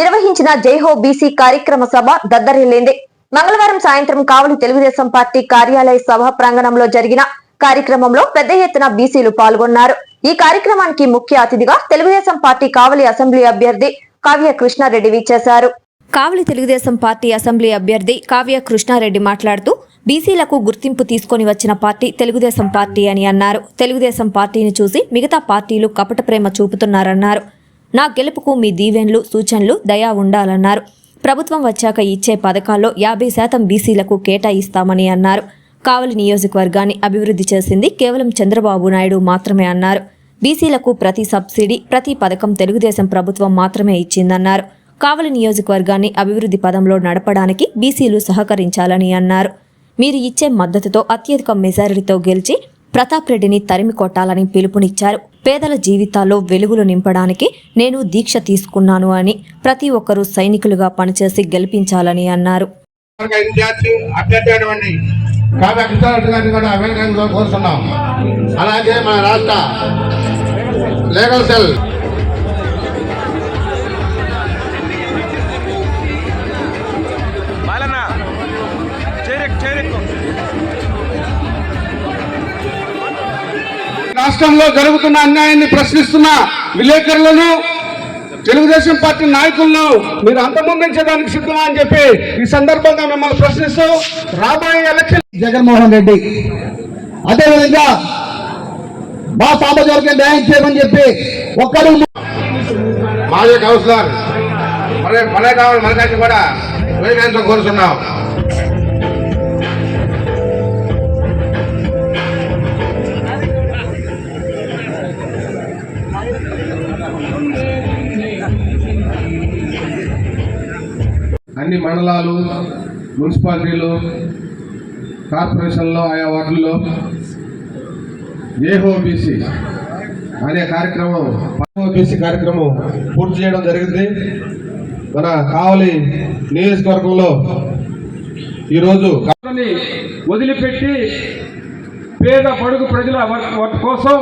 నిర్వహించిన జైహో బీసీ కార్యక్రమ సభ దద్దరిల్లింది. మంగళవారం సాయంత్రం కావలి తెలుగుదేశం పార్టీ కార్యాలయ సభ ప్రాంగణంలో జరిగిన కార్యక్రమంలో పెద్ద ఎత్తున బీసీలు పాల్గొన్నారు. ఈ కార్యక్రమానికి ముఖ్య అతిథిగా తెలుగుదేశం పార్టీ కావలి అసెంబ్లీ అభ్యర్థి కావ్య కృష్ణారెడ్డి విచ్చేశారు. కావలి తెలుగుదేశం పార్టీ అసెంబ్లీ అభ్యర్థి కావ్య కృష్ణారెడ్డి మాట్లాడుతూ బీసీలకు గుర్తింపు తీసుకొని వచ్చిన పార్టీ తెలుగుదేశం పార్టీ అని అన్నారు. తెలుగుదేశం పార్టీని చూసి మిగతా పార్టీలు కపట ప్రేమ చూపుతున్నారన్నారు. నా గెలుపుకు మీ దీవెన్లు సూచనలు దయా ఉండాలన్నారు. ప్రభుత్వం వచ్చాక ఇచ్చే పథకాల్లో యాభై శాతం బీసీలకు కేటాయిస్తామని అన్నారు. కావలి నియోజకవర్గాన్ని అభివృద్ధి చేసింది కేవలం చంద్రబాబు నాయుడు మాత్రమే అన్నారు. బీసీలకు ప్రతి సబ్సిడీ ప్రతి పథకం తెలుగుదేశం ప్రభుత్వం మాత్రమే ఇచ్చిందన్నారు. కావలి నియోజకవర్గాన్ని అభివృద్ధి పదంలో నడపడానికి బీసీలు సహకరించాలని అన్నారు. మీరు ఇచ్చే మద్దతుతో అత్యధిక మెజారిటీతో గెలిచి ప్రతాప్ రెడ్డిని తరిమి కొట్టాలని పిలుపునిచ్చారు. పేదల జీవితాల్లో వెలుగులు నింపడానికి నేను దీక్ష తీసుకున్నాను అని ప్రతి ఒక్కరూ సైనికులుగా పనిచేసి గెలిపించాలని అన్నారు. అలాగే మన రాష్ట్ర లీగల్ సెల్ రాష్ట్రంలో జరుగుతున్న అన్యాయాన్ని ప్రశ్నిస్తున్న విలేకరులను తెలుగుదేశం పార్టీ నాయకులను మీరు అంతమొందించడానికి సిద్ధమా అని చెప్పి ఈ సందర్భంగా మిమ్మల్ని ప్రశ్నిస్తూ రాబోయే ఎలక్షన్ జగన్మోహన్ రెడ్డి అదేవిధంగా మా సామాజిక న్యాయం చేయమని చెప్పి ఒక్కరు మాజీ కౌన్సిలర్ మరే మరే కావాలి మనకైతే కూడా వేగంతో కోరుతున్నాం. అన్ని మండలాలు మున్సిపాలిటీలు కార్పొరేషన్లో ఆయా వార్డుల్లో ఏహోబీసీ అనే కార్యక్రమం ఏహోబీసీ కార్యక్రమం పూర్తి చేయడం జరిగింది. మన కావలి నియోజకవర్గంలో ఈరోజు వదిలిపెట్టి పేద పడుగు ప్రజల కోసం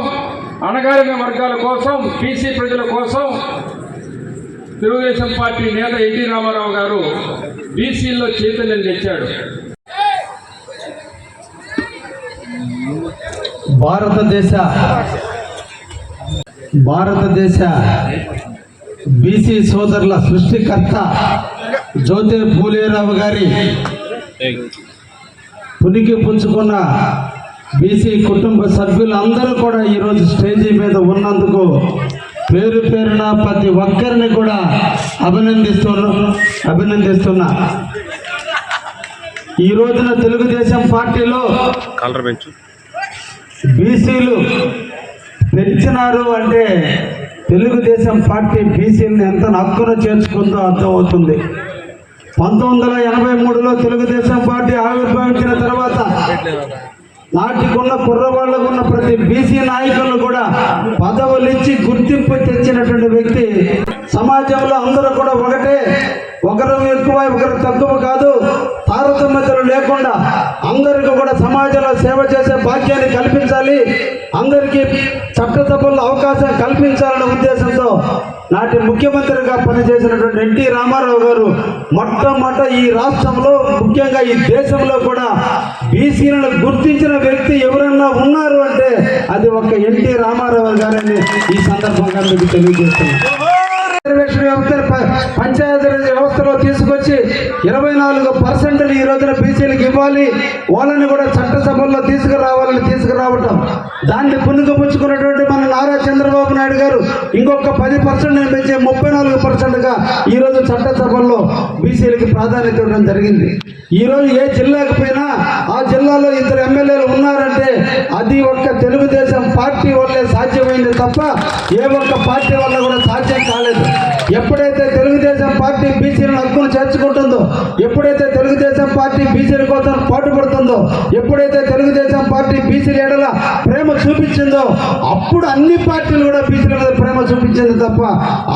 అణగారిన వర్గాల కోసం బీసీ ప్రజల కోసం తెలుగుదేశం పార్టీ నేత ఎన్టీ రామారావు గారు బీసీల్లో చైతన్యం తెచ్చాడు. భారతదేశ భారతదేశ బీసీ సోదరుల సృష్టికర్త జ్యోతి పూలేరావు గారి పునికి పుచ్చుకున్న బీసీ కుటుంబ సభ్యులందరూ కూడా ఈరోజు స్టేజీ మీద ఉన్నందుకు పేరు పేరున ప్రతి ఒక్కరిని కూడా అభినందిస్తున్నా అభినందిస్తున్నా. ఈ రోజున తెలుగుదేశం పార్టీలో బీసీలు పెంచినారు అంటే తెలుగుదేశం పార్టీ బీసీలను ఎంత నక్కున చేర్చుకుందో అర్థమవుతుంది. పంతొమ్మిది వందల ఎనభై మూడులో తెలుగుదేశం పార్టీ ఆవిర్భవించిన తర్వాత నాటికున్న కుర్రవాళ్ళకు ఉన్న ప్రతి బీసీ నాయకులను కూడా పదవులు ఇచ్చి గుర్తింపు తెచ్చినటువంటి వ్యక్తి. సమాజంలో అందరూ కూడా ఒకటే. ఒకరు ఎక్కువ ఒకరు తక్కువ కాదు. తారతమ్యతలు లేకుండా అందరికీ కూడా సమాజంలో సేవ చేసే భాగ్యాన్ని కల్పించాలి. అందరికీ చట్టసభల్లో అవకాశం కల్పించాలనే ఉద్దేశంతో నాటి ముఖ్యమంత్రిగా పనిచేసినటువంటి ఎన్టీ రామారావు గారు మొట్టమొదట ఈ రాష్ట్రంలో ముఖ్యంగా ఈ దేశంలో కూడా బీసీలను గుర్తించిన వ్యక్తి ఎవరన్నా ఉన్నారు అంటే అది ఒక ఎన్టీ రామారావు గారని ఈ సందర్భంగా మీకు తెలియజేస్తున్నాను. రిజర్వేషన్ వ్యవస్థ పంచాయతీ వ్యవస్థలో తీసుకొచ్చి ఇరవై నాలుగు పర్సెంట్లు ఈ రోజున బీసీలకు ఇవ్వాలి. వాళ్ళని కూడా చట్టసభల్లో తీసుకురావాలని తీసుకురావటం. దాన్ని పుణుకుపుచ్చుకున్నటువంటి మన నారా చంద్రబాబు నాయుడు గారు ఇంకొక పది పర్సెంట్ పెంచే ముప్పై నాలుగు పర్సెంట్గా ఈ రోజు చట్టసభల్లో బీసీలకి ప్రాధాన్యత ఇవ్వడం జరిగింది. ఈరోజు ఏ జిల్లాకు పోయినా ఆ జిల్లాలో ఇద్దరు ఎమ్మెల్యేలు ఉన్నారంటే అది ఒక్క తెలుగుదేశం పార్టీ వల్లే సాధ్యమైంది తప్ప ఏ ఒక్క పార్టీ వల్ల కూడా సాధ్యం కాలేదు. ఎప్పుడైతే తెలుగుదేశం పార్టీ పార్టీ బీసీలను హక్కును చేర్చుకుంటుందో ఎప్పుడైతే తెలుగుదేశం పార్టీ బీసీల కోసం పాటుపడుతుందో ఎప్పుడైతే తెలుగుదేశం పార్టీ బీసీల ఎడల ప్రేమ చూపించిందో అప్పుడు అన్ని పార్టీలు కూడా బీసీల మీద ప్రేమ చూపించింది తప్ప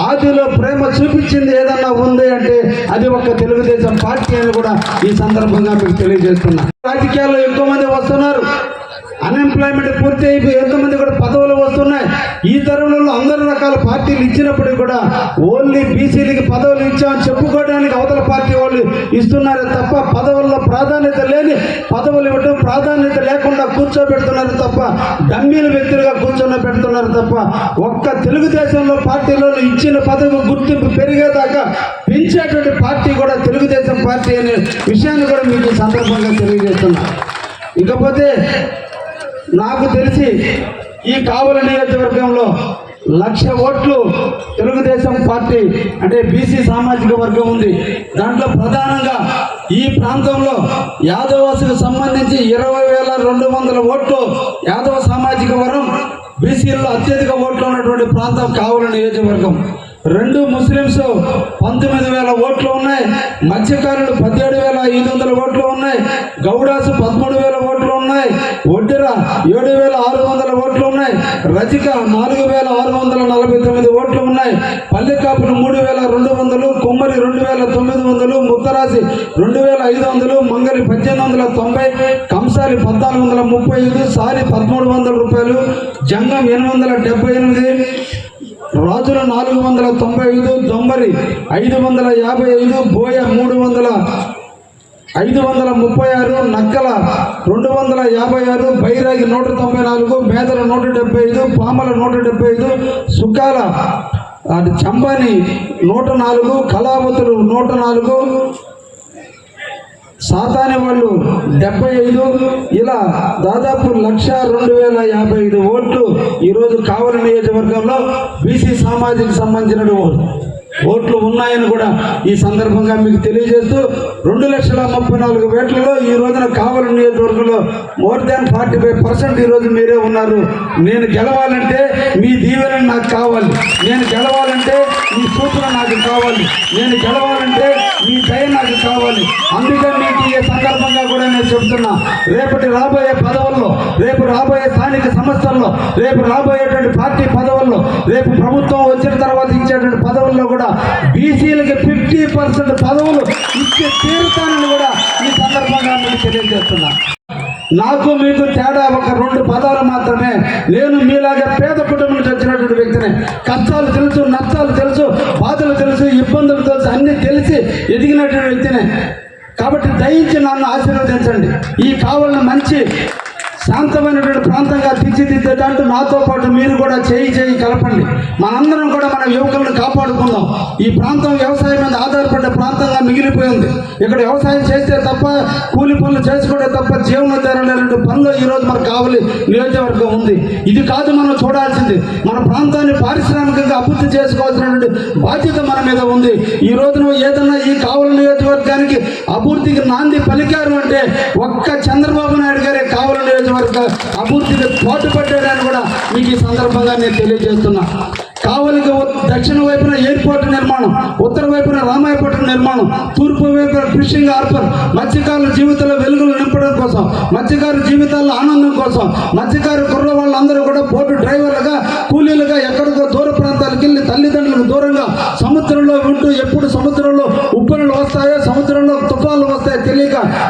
ఆదిలో ప్రేమ చూపించింది ఏదన్నా ఉంది అంటే అది ఒక తెలుగుదేశం పార్టీ అని కూడా ఈ సందర్భంగా మీకు తెలియజేస్తున్నా. రాజకీయాల్లో ఎక్కువ మంది వస్తున్నారు. అన్ఎంప్లాయ్మెంట్ పూర్తి అయిపోయి ఎంతమంది కూడా పదవులు వస్తున్నాయి. ఈ తరుణంలో అందరు రకాల పార్టీలు ఇచ్చినప్పటికీ కూడా ఓన్లీ బీసీలకి పదవులు ఇచ్చామని చెప్పుకోవడానికి అవతల పార్టీ వాళ్ళు ఇస్తున్నారే తప్ప పదవుల్లో ప్రాధాన్యత లేని పదవులు ఇవ్వడం ప్రాధాన్యత లేకుండా కూర్చోబెడుతున్నారు తప్ప డమ్మీల వ్యక్తులుగా కూర్చొని పెడుతున్నారు తప్ప ఒక్క తెలుగుదేశంలో పార్టీలో ఇచ్చిన పదవి గుర్తింపు పెరిగేదాకా పెంచేటువంటి పార్టీ కూడా తెలుగుదేశం పార్టీ అనే విషయాన్ని కూడా మీకు సందర్భంగా తెలియజేస్తున్నా. ఇకపోతే నాకు తెలిసి ఈ కావల నియోజకవర్గంలో లక్ష ఓట్లు తెలుగుదేశం పార్టీ అంటే బీసీ సామాజిక వర్గం ఉంది. దాంట్లో ప్రధానంగా ఈ ప్రాంతంలో యాదవాసుకు సంబంధించి ఇరవై వేల రెండు వందల ఓట్లు యాదవ సామాజిక వర్గం బీసీల్లో అత్యధిక ఓట్లు ఉన్నటువంటి ప్రాంతం కావల నియోజకవర్గం. రెండు ముస్లిమ్స్ పంతొమ్మిది వేల ఓట్లు ఉన్నాయి. మత్స్యకారులు పదిహేడు వేల ఐదు వందల ఓట్లు ఉన్నాయి. గౌడాసు పదమూడు వేల ఓట్లు ఉన్నాయి రజిక నాలుగు వేల ఆరు వందల నలభై తొమ్మిది ఓట్లు ఉన్నాయి. పల్లెకాపులు మూడు వేల రెండు వందలు కొమ్మరి రెండు వేల తొమ్మిది వందలు ముత్తరాజి రెండు వేల ఐదు వందలు మంగలి పద్దెనిమిది వందల తొంభై కంసాలి పద్నాలుగు వందల ముప్పై ఐదు సారి పదమూడు వందల రూపాయలు జంగం ఎనిమిది వందల డెబ్బై ఎనిమిది రాజుల నాలుగు వందల తొంభై ఐదు దొంబరి ఐదు వందల యాభై ఐదు బోయ మూడు వందల ఐదు వందల ముప్పై ఆరు నక్కల రెండు వందల యాభై ఆరు బైరాగి నూట తొంభై నాలుగు మేదల నూట డెబ్బై ఐదు పామల నూట డెబ్బై ఐదు సుఖాల అది చంబాని నూట నాలుగు కళావతులు నూట నాలుగు సాతాని వాళ్ళు డెబ్బై ఐదు ఇలా దాదాపు లక్ష రెండు వేల యాభై ఐదు ఓట్లు ఈరోజు కావలి నియోజకవర్గంలో బీసీ సామాజిక సంబంధించిన ఓట్లు ఓట్లు ఉన్నాయని కూడా ఈ సందర్భంగా మీకు తెలియజేస్తూ రెండు లక్షల ముప్పై నాలుగు వేట్లలో ఈ రోజున కావలి నియోజకవర్గంలో more than forty five percent ఈరోజు మీరే ఉన్నారు. నేను గెలవాలంటే మీ దీవెన నాకు కావాలి. నేను గెలవాలంటే మీ సూచన నాకు కావాలి. నేను గెలవాలంటే మీ దయ నాకు కావాలి. అందుకని మీకు ఈ సందర్భంగా కూడా నేను చెప్తున్నా రేపటి రాబోయే పదవుల్లో రేపు రాబోయే స్థానిక సంస్థల్లో రేపు రాబోయేటువంటి పార్టీ పదవుల్లో రేపు ప్రభుత్వం వచ్చిన తర్వాత ఇచ్చేటువంటి పదవుల్లో కూడా బీసీలకి ఫిఫ్టీ పర్సెంట్ పదవులు ఇచ్చే తీరుతానని కూడా ఈ సందర్భంగా మీకు తెలియజేస్తున్నా. నాకు మీకు తేడా ఒక రెండు పదాలు మాత్రమే. నేను మీలాగా పేద కుటుంబం నుంచి వచ్చినటువంటి వ్యక్తిని కష్టాలు తెలుసు నష్టాలు తెలుసు బాధలు తెలుసు ఇబ్బందులు తెలుసు అన్నీ తెలిసి ఎదిగినటువంటి వ్యక్తిని. కాబట్టి దయించి నన్ను ఆశీర్వదించండి. ఈ కావాలని మంచి శాంతమైనటువంటి ప్రాంతంగా తీర్చిదిద్దేటంటూ నాతో పాటు మీరు కూడా చేయి చేయి కలపండి. మనందరం కూడా మన యువకులను కాపాడుకుందాం. ఈ ప్రాంతం వ్యవసాయం మీద ఆధారపడ్డ ప్రాంతంగా మిగిలిపోయింది. ఇక్కడ వ్యవసాయం చేస్తే తప్ప కూలి పనులు చేసుకుంటే తప్ప జీవనోధారం పనులు ఈరోజు మనకు కావాలి నియోజకవర్గం ఉంది. ఇది కాదు మనం చూడాల్సింది. మన ప్రాంతాన్ని పారిశ్రామికంగా అభివృద్ధి చేసుకోవాల్సినటువంటి బాధ్యత మన మీద ఉంది. ఈ రోజున ఏదన్నా ఈ కావలి నియోజకవర్గానికి అభివృద్ధికి నాంది పలికారు అంటే ఒక్క చంద్రబాబు నాయుడు గారే కావలి నియోజకవర్గం అభివృద్ధికి పాటుపడ్డాడని కూడా మీకు ఈ సందర్భంగా నేను తెలియజేస్తున్నా. కావలికి దక్షిణ వైపున ఎయిర్పోర్ట్ నిర్మాణం ఉత్తర వైపున రామాయపట్నం నిర్మాణం తూర్పు వైపున ఫిషింగ్ హార్బర్ మత్స్యకారుల జీవితంలో వెలుగులు నింపడం కోసం మత్స్యకారుల జీవితాల్లో ఆనందం కోసం మత్స్యకారు కుర్ర వాళ్ళందరూ కూడా బోటు డ్రైవర్లుగా కూలీలుగా ఎక్కడికో దూర ప్రాంతాలకు వెళ్ళి తల్లిదండ్రులకు దూరంగా సముద్రంలో ఉంటూ ఎప్పుడు సముద్రంలో ఉప్పులు వస్తాయో సముద్రంలో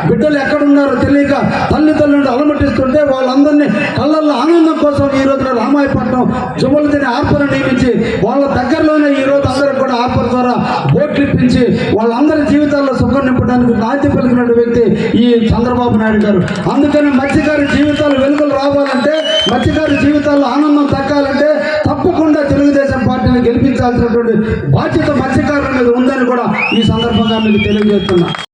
బిడ్డలు ఎక్కడున్నారో తెలియక తల్లిదండ్రులు అలమటిస్తుంటే వాళ్ళందరినీ కళ్ళల్లో ఆనందం కోసం ఈ రోజున రామాయపట్నం జువలదిని ఆర్పర నియమించి వాళ్ళ దగ్గరలోనే ఈ రోజు అందరికి కూడా ఆర్పర ద్వారా బోట్లు ఇప్పించి వాళ్ళందరి జీవితాల్లో సుఖం నింపడానికి నాంది పలికిన వ్యక్తి ఈ చంద్రబాబు నాయుడు గారు. అందుకని మత్స్యకారి జీవితాలు వెలుగులు రావాలంటే మత్స్యకారి జీవితాల్లో ఆనందం దక్కాలంటే తప్పకుండా తెలుగుదేశం పార్టీని గెలిపించాల్సినటువంటి బాధ్యత మత్స్యకారుల మీద ఉందని కూడా ఈ సందర్భంగా మీకు తెలియజేస్తున్నా.